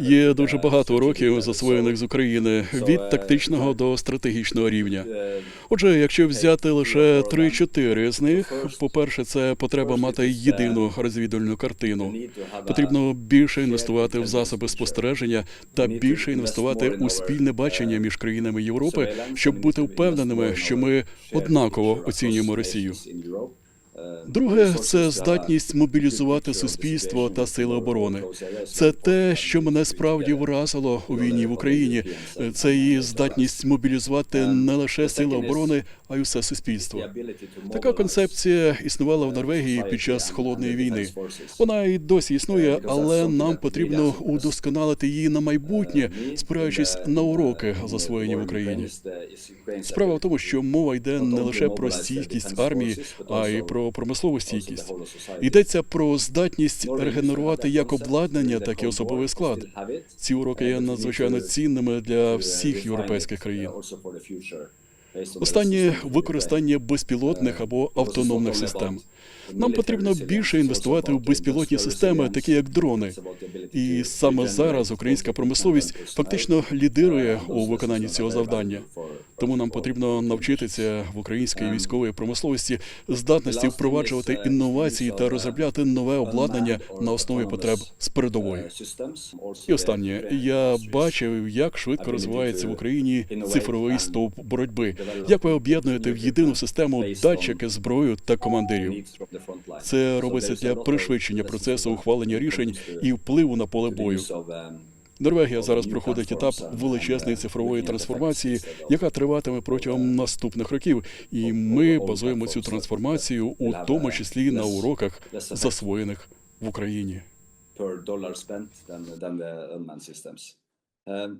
Є дуже багато уроків, засвоєних з України від тактичного до стратегічного рівня. Отже, якщо взяти лише 3-4 з них, по-перше, це потреба мати єдину розвідувальну картину. Потрібно більше інвестувати в засоби спостереження та більше інвестувати у спільне бачення між країнами Європи, щоб бути впевненими, що ми однаково оцінюємо Росію. Друге, це здатність мобілізувати суспільство та сили оборони. Це те, що мене справді вразило у війні в Україні. Це її здатність мобілізувати не лише сили оборони, а й усе суспільство. Така концепція існувала в Норвегії під час холодної війни. Вона і досі існує, але нам потрібно удосконалити її на майбутнє, спираючись на уроки, засвоєні в Україні. Справа в тому, що мова йде не лише про стійкість армії, а й про промислову стійкість. Йдеться про здатність регенерувати як обладнання, так і особовий склад. Ці уроки є надзвичайно цінними для всіх європейських країн. Останнє використання безпілотних або автономних систем. Нам потрібно більше інвестувати в безпілотні системи, такі як дрони. І саме зараз українська промисловість фактично лідирує у виконанні цього завдання. Тому нам потрібно навчитися в українській військовій промисловості здатності впроваджувати інновації та розробляти нове обладнання на основі потреб з передової. І останнє я бачив, як швидко розвивається в Україні цифровий стовп боротьби. Як ви об'єднуєте в єдину систему датчики, зброю та командирів? Це робиться для пришвидшення процесу ухвалення рішень і впливу на поле бою. Норвегія зараз проходить етап величезної цифрової трансформації, яка триватиме протягом наступних років, і ми базуємо цю трансформацію у тому числі на уроках, засвоєних в Україні. per dollar spent than, than the unmanned systems. Um,